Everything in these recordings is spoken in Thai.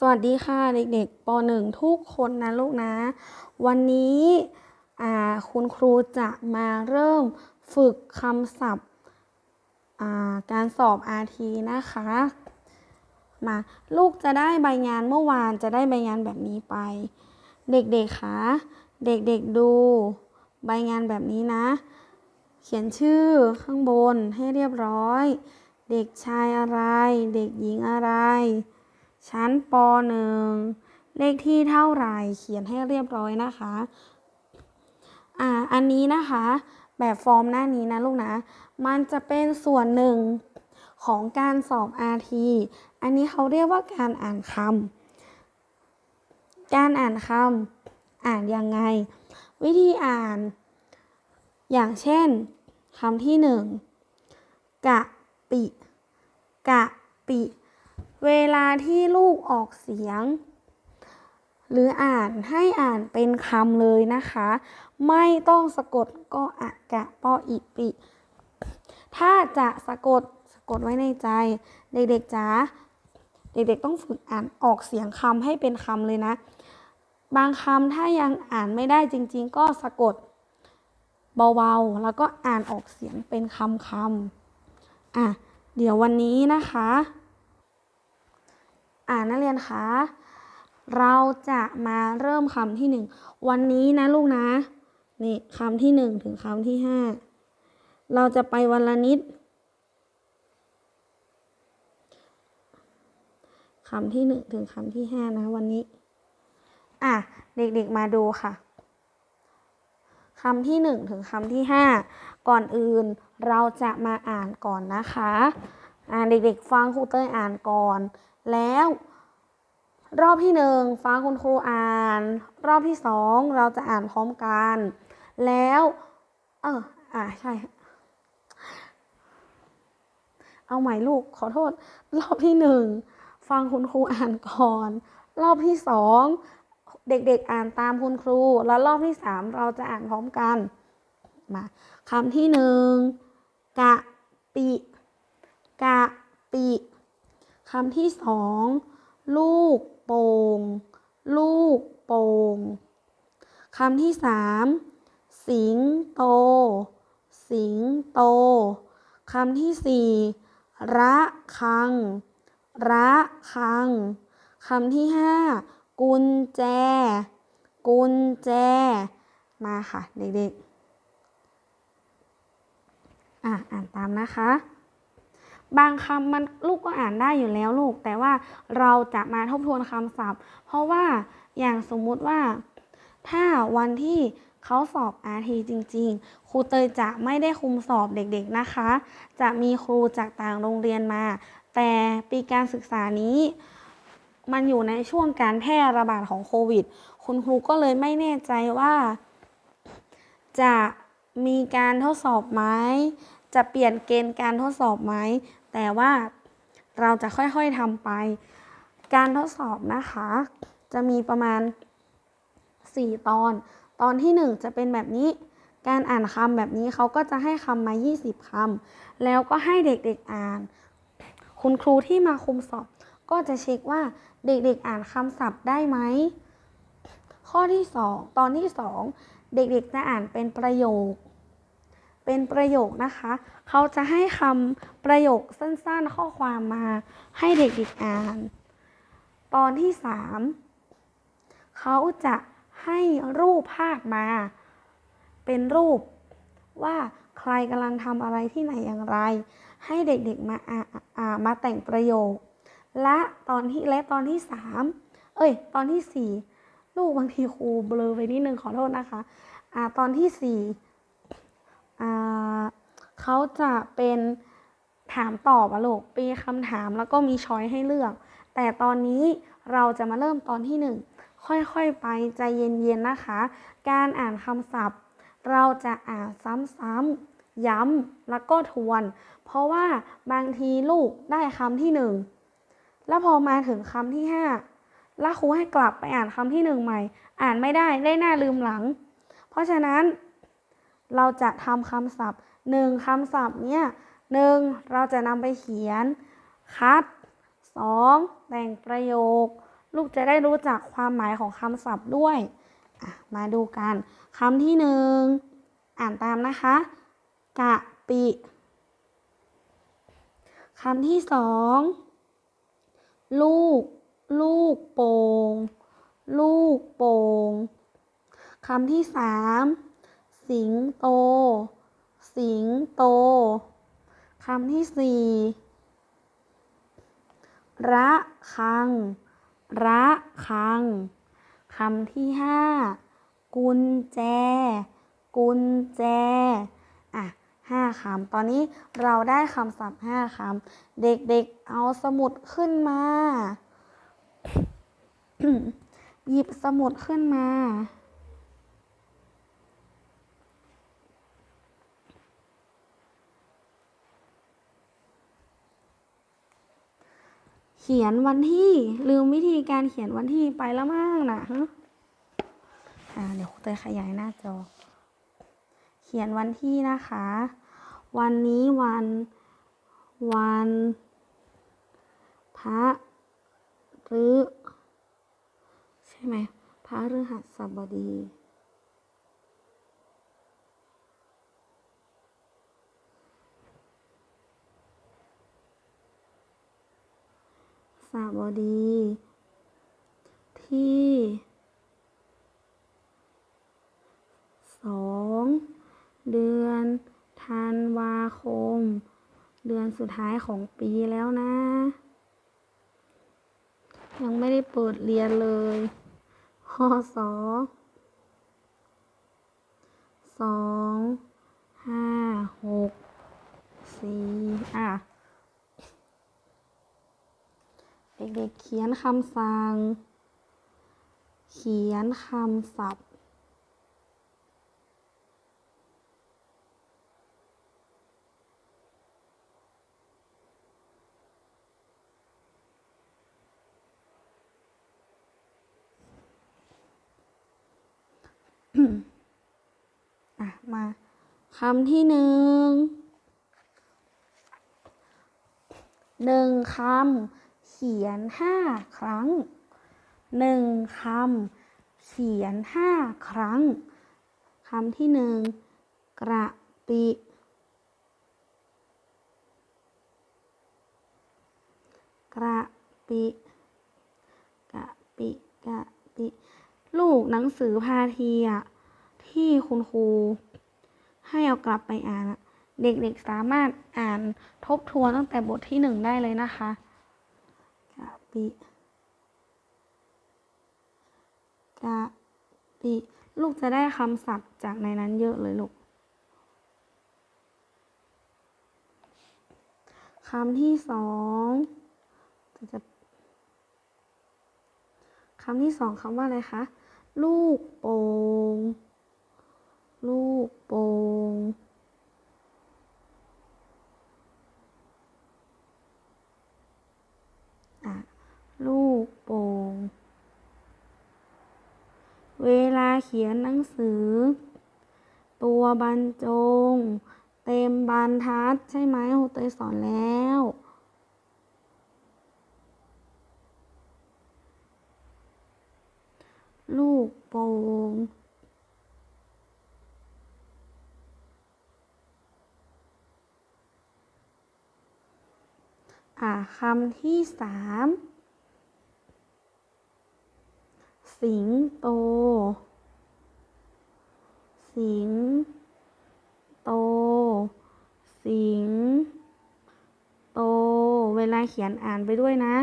สวัสดีค่ะเด็กๆป .1 ทุกคนนะลูกนะ วันนี้คุณครูจะมาเริ่มฝึกคำศัพท์การสอบ RT นะคะ มาลูกจะได้ใบงานเมื่อวานจะได้ใบงานแบบนี้ไป เด็กๆคะเด็กๆดูใบงานแบบนี้นะ เขียนชื่อข้างบนให้เรียบร้อย เด็กชายอะไร เด็กหญิงอะไร ชั้นป .1 เลขที่เท่าไหร่เขียนให้เรียบร้อยนะคะ อ่า อันนี้นะคะ แบบฟอร์มหน้านี้นะลูกนะ มันจะเป็นส่วนหนึ่งของการสอบ RT อันนี้เขาเรียกว่าการอ่านคำ การอ่านคำอ่านยังไง วิธีอ่าน อย่างเช่นคำที่หนึ่งกะปิ กะปิ เวลาที่ลูกออกเสียง หรืออ่านให้อ่านเป็นคำเลยนะคะ ไม่ต้องสะกดก็อะกะปออีปิ ถ้าจะสะกดสะกดไว้ในใจ เด็กๆจ๋าเด็กๆต้องฝึกอ่านออกเสียงคำให้เป็นคำเลยนะ บางคำถ้ายังอ่านไม่ได้จริง ๆ ก็สะกดเบาๆ แล้วก็อ่านออกเสียงเป็นคำคำอะ เดี๋ยววันนี้นะคะ อ่านักเรียนคะเราจะมาเริ่มคำที่หนึ่งวันนี้นะลูกนะนี่คำที่หนึ่งถึงคำที่ห้าเราจะไปวันละนิดคำที่หนึ่งถึงคำที่ห้านะวันนี้ อะเด็กๆมาดูค่ะคำที่หนึ่งถึงคำที่ห้าก่อนอื่นเราจะมาอ่านก่อนนะคะ อ่าเด็กๆฟังครูเต้ยอ่านก่อน แล้ว รอบที่หนึ่งฟังคุณครูอ่าน รอบที่สองเราจะอ่านพร้อมกัน แล้ว เอออ่าใช่ เอาใหม่ลูกขอโทษ รอบที่หนึ่งฟังคุณครูอ่านก่อน รอบที่สองเด็กๆอ่านตามคุณครู แล้วรอบที่สามเราจะอ่านพร้อมกันมาคำที่หนึ่งกะปิกะปิ คำที่สองลูกโป่งลูกโป่งคำที่สามสิงโต สิงโตคำที่สี่ระคัง ระคังคำที่ห้ากุญแจ กุญแจ มาค่ะเด็กๆ อะอ่านตามนะคะ บางคำมันลูกก็อ่านได้อยู่แล้วลูก แต่ว่าเราจะมาทบทวนคำศัพท์ เพราะว่าอย่างสมมุติว่า ถ้าวันที่เขาสอบ RT จริง ๆ ครูเตยจะไม่ได้คุมสอบเด็กๆนะคะ จะมีครูจากต่างโรงเรียนมา แต่ปีการศึกษานี้ มันอยู่ในช่วงการแพร่ระบาดของโควิด คุณครูก็เลยไม่แน่ใจว่า จะมีการทดสอบไหมจะเปลี่ยนเกณฑ์การทดสอบไหม แต่ว่าเราจะค่อยๆทำไป การทดสอบนะคะ จะมีประมาณ 4 ตอน ตอนที่ 1 จะเป็นแบบนี้ การอ่านคำแบบนี้เขาก็จะให้คำมา 20 คำ แล้วก็ให้เด็กๆอ่าน คุณครูที่มาคุมสอบ ก็จะเช็คว่าเด็กๆอ่านคำศัพท์ได้ไหม ข้อที่ 2 ตอนที่ 2 เด็กๆจะอ่านเป็นประโยค เป็นประโยคนะคะ เขาจะให้คำประโยคสั้นๆข้อความมาให้เด็กๆอ่าน ตอนที่ 3 เขาจะให้รูปภาพมา เป็นรูปว่าใครกำลังทำอะไรที่ไหนอย่างไร ให้เด็กๆมาอ่าอามาแต่งประโยค และตอนที่และตอนที่สามเอ้ย ตอนที่สี่ลูกบางทีครูเบลอไปนิดนึงขอโทษนะคะอ่าตอนที่สี่ เขาจะเป็นถามตอบอะลูกปีคำถามแล้วก็มีช้อยให้เลือก แต่ตอนนี้เราจะมาเริ่มตอนที่หนึ่งค่อยๆไปใจเย็นๆนะคะ การอ่านคำศัพท์ เราจะอ่านซ้ำๆย้ำแล้วก็ทวน เพราะว่าบางทีลูกได้คำที่หนึ่งแล้วพอมาถึงคำที่ห้าแล้วครูให้กลับไปอ่านคำที่หนึ่งใหม่ อ่านไม่ได้ได้หน้าลืมหลัง เพราะฉะนั้น เราจะทำคำศัพท์หนึ่งคำศัพท์เนี่ยหนึ่งเราจะนำไปเขียน คัดสองแต่งประโยค ลูกจะได้รู้จักความหมายของคำศัพท์ด้วยมาดูกันคำที่หนึ่งอ่านตามนะคะ กะปิคำที่สองลูก ลูกโป่งลูกโป่งคำที่สาม สิงโต สิงโต คำที่สี่ระคัง ระคัง คำที่ห้ากุญแจ กุญแจ อะห้าคำ ตอนนี้เราได้คำศัพท์ห้าคำ เด็กๆ เอาสมุดขึ้นมา หยิบสมุดขึ้นมา ขียนวันที่ลืมวิธีการเขียนวันที่ไปแล้วมากนะฮะอ่าเดี๋ยวเตยขยายหน้าจอ เขียนวันที่นะคะ วันนี้วันวัน พระฤใช่ไหมพระฤหัสบดี สบดี ที่สองเดือนธันวาคม เดือนสุดท้ายของปีแล้วนะ ยังไม่ได้เปิดเรียนเลยพศสองห้าหกสี่อะ เด็กๆเขียนคำสั่ง เขียนคำศัพท์ อะ มาคำที่หนึ่งหนึ่งคำ ขียนห้าครั้งหนึ่งคำเขียนห้าครั้งคำที่หนึ่งกระปิกระปิกระปิกระปิลูกหนังสือพาทีอะที่คุณครูให้เอากลับไปอ่าน เด็กๆสามารถอ่านทบทวนตั้งแต่บทที่หนึ่งได้เลยนะคะ ปิกะปิลูกจะได้คำศัพท์จากในนั้นเยอะเลยลูกคำที่สองจะจะคำที่สองคำว่าอะไรคะ ลูกโป่งลูกโป่ง ลูกโป่ง เวลาเขียนหนังสือ ตัวบรรจง เต็มบรรทัดใช่ไหมครูเตยสอนแล้ว ลูกโป่งอ่าคำที่สาม สิงโต สิงโต สิงโต เวลาเขียนอ่านไปด้วยนะ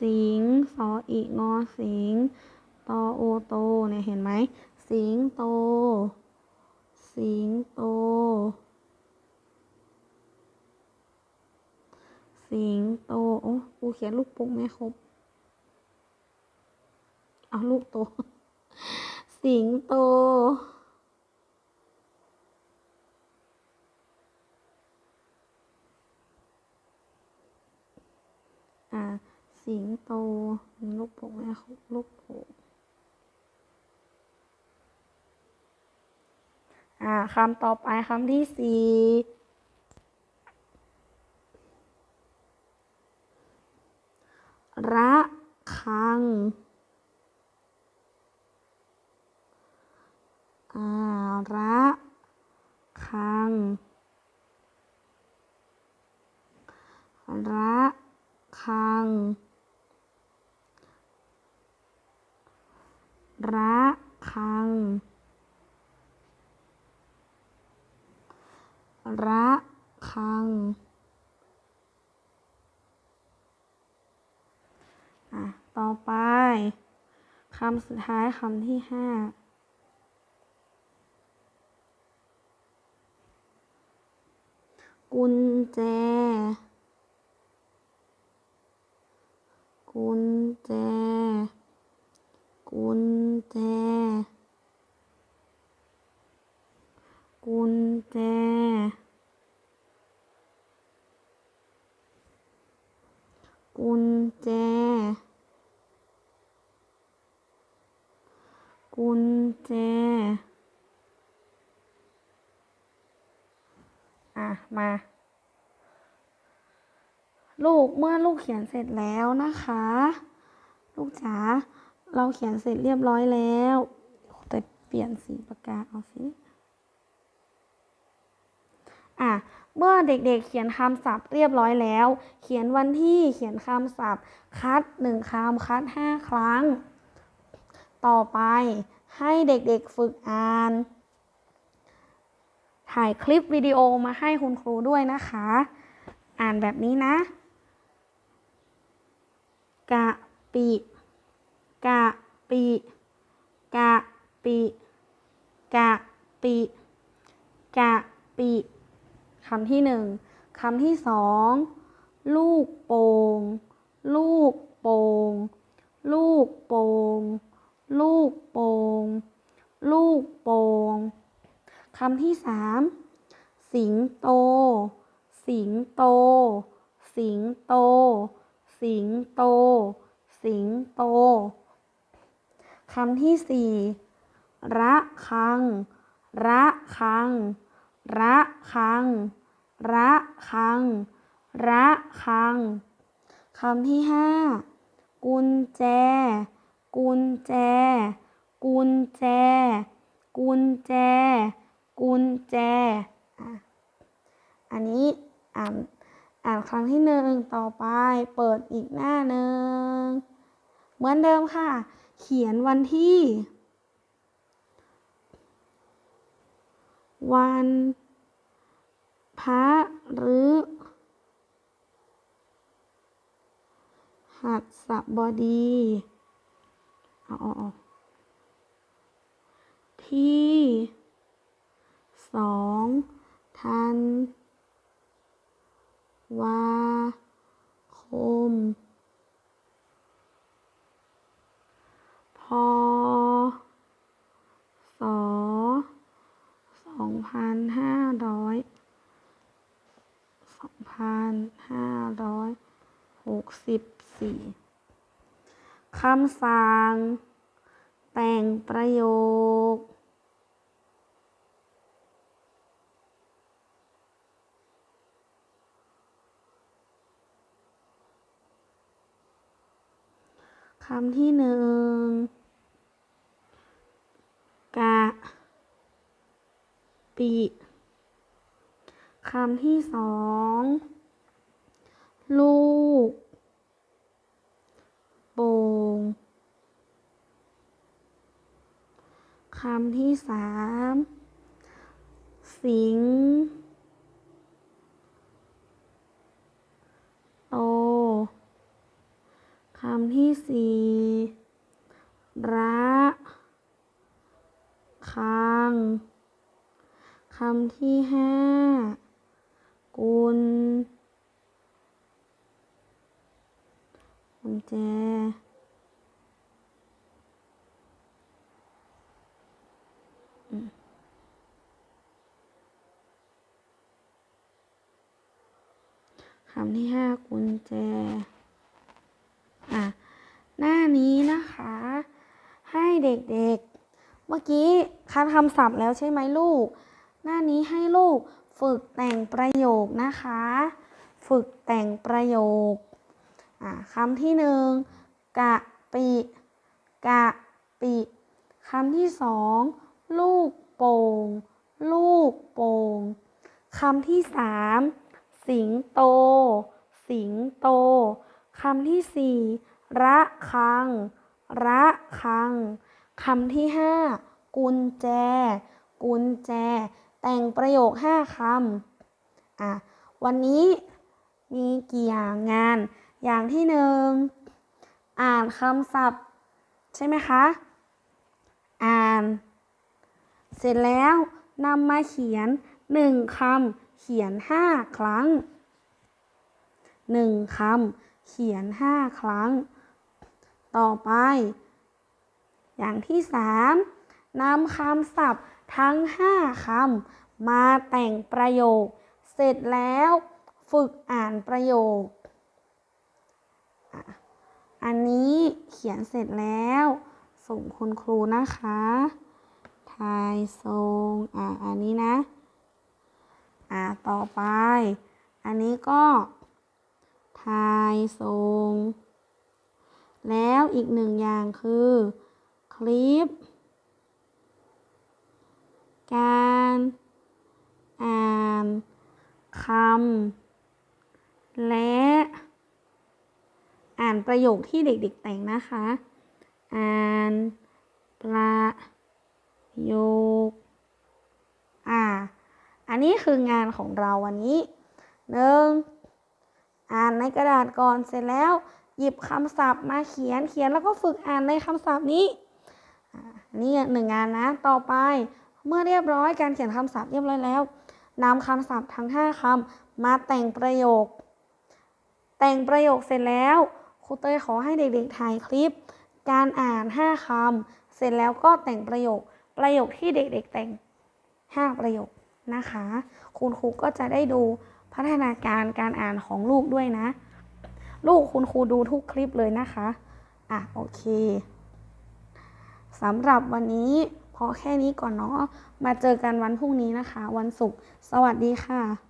สิงสออีงอสิงตอโอโตเนี่ยเห็นไหม สิงโต สิงโต สิงโต โอ้กูเขียนลูกโป่งไม่ครบ เอาลูกโต สิงโต อ่า สิงโต ลูกโป่งไม่ครบลูกโป่งอ่าคำต่อไปคำที่สี่ระคังอ่า ระคัง ระคัง ระคัง ระคังอะต่อไปคำสุดท้ายคำที่ห้า กุญแจ กุญแจ กุญแจ กุญแจ กุญแจ กุญแจ อะ มา ลูกเมื่อลูกเขียนเสร็จแล้วนะคะ ลูกจ๋าเราเขียนเสร็จเรียบร้อยแล้ว แต่เปลี่ยนสีปากกาเอาสิอะเมื่อเด็กๆ เขียนคำศัพท์เรียบร้อยแล้ว เขียนวันที่เขียนคำศัพท์ คัดหนึ่งคำคัดห้าครั้ง ต่อไปให้เด็กๆฝึกอ่าน ถ่ายคลิปวิดีโอมาให้คุณครูด้วยนะคะ อ่านแบบนี้นะ กะปิ กะปิ กะปิ กะปิ กะปิคำที่หนึ่งคำที่สองลูกโป่งลูกโป่งลูกโป่งลูกโป่งลูกโป่ง คำที่สามสิงโต สิงโต สิงโต สิงโต สิงโต คำที่สี่ระคัง ระคัง ระคัง ระคัง ระคัง คำที่ห้ากุญแจ กุญแจ กุญแจ กุญแจ กุญแจอะอันนี้อ่านอ่านครั้งที่หนึ่งต่อไป เปิดอีกหน้าหนึ่งเหมือนเดิมค่ะ เขียนวันที่ วันพระหรือหัสบดีอาเอที่ สองธันวาคม พศสองพันห้าร้อยสองพันห้าร้อยหกสิบสี่คำสั่ง แต่งประโยค คำที่หนึ่งกะปิคำที่สอง ลูก โป่งคำที่สาม สิง โต คำที่สี่ระคังคำที่ห้ากุญกุญแจคำที่ห้ากุญแจ นี้นะคะ ให้เด็กๆ เมื่อกี้คัดคำศัพท์แล้วใช่ไหมลูก หน้านี้ให้ลูกฝึกแต่งประโยคนะคะ ฝึกแต่งประโยคคำที่หนึ่งกะปิกะปิคำที่สองลูกโป่งลูกโป่งคำที่สามสิงโต สิงโต คำที่สี่ ระคัง ระคังคำที่ห้ากุญแจ กุญแจ แต่งประโยคห้าคำอะวันนี้มีกี่อย่างงาน อย่างที่หนึ่งอ่านคำศัพท์ ใช่ไหมคะ อ่าน เสร็จแล้วนำมาเขียนหนึ่งคำเขียนห้าครั้งหนึ่งคำเขียนห้าครั้ง ต่อไป อย่างที่สามนำคำศัพท์ทั้งห้าคำมาแต่งประโยค เสร็จแล้วฝึกอ่านประโยค อันนี้เขียนเสร็จแล้ว ส่งคุณครูนะคะทายทรงอะอันนี้นะ อะต่อไป อันนี้ก็ทายทรง แล้วอีกหนึ่งอย่างคือคลิป การอ่านคำและอ่านประโยคที่เด็กๆแต่งนะคะ อ่านประโยค อ่า อันนี้คืองานของเราวันนี้หนึ่งอ่านในกระดาษก่อนเสร็จแล้ว หยิบคำศัพท์มาเขียนเขียนแล้วก็ฝึกอ่านในคำศัพท์นี้นี่หนึ่งงานนะ ต่อไปเมื่อเรียบร้อยการเขียนคำศัพท์เรียบร้อยแล้วนำคำศัพท์ทั้ง 5คำมาแต่งประโยค แต่งประโยคเสร็จแล้วครูเตยขอให้เด็กๆถ่ายคลิป การอ่าน 5คำเสร็จแล้วก็แต่งประโยค ประโยคที่เด็กๆแต่ง 5 ประโยคนะคะ คุณครูก็จะได้ดูพัฒนาการการอ่านของลูกด้วยนะ ลูกคุณครูดูทุกคลิปเลยนะคะ อะโอเคสำหรับวันนี้พอแค่นี้ก่อนเนาะ มาเจอกันวันพรุ่งนี้นะคะ วันศุกร์ สวัสดีค่ะ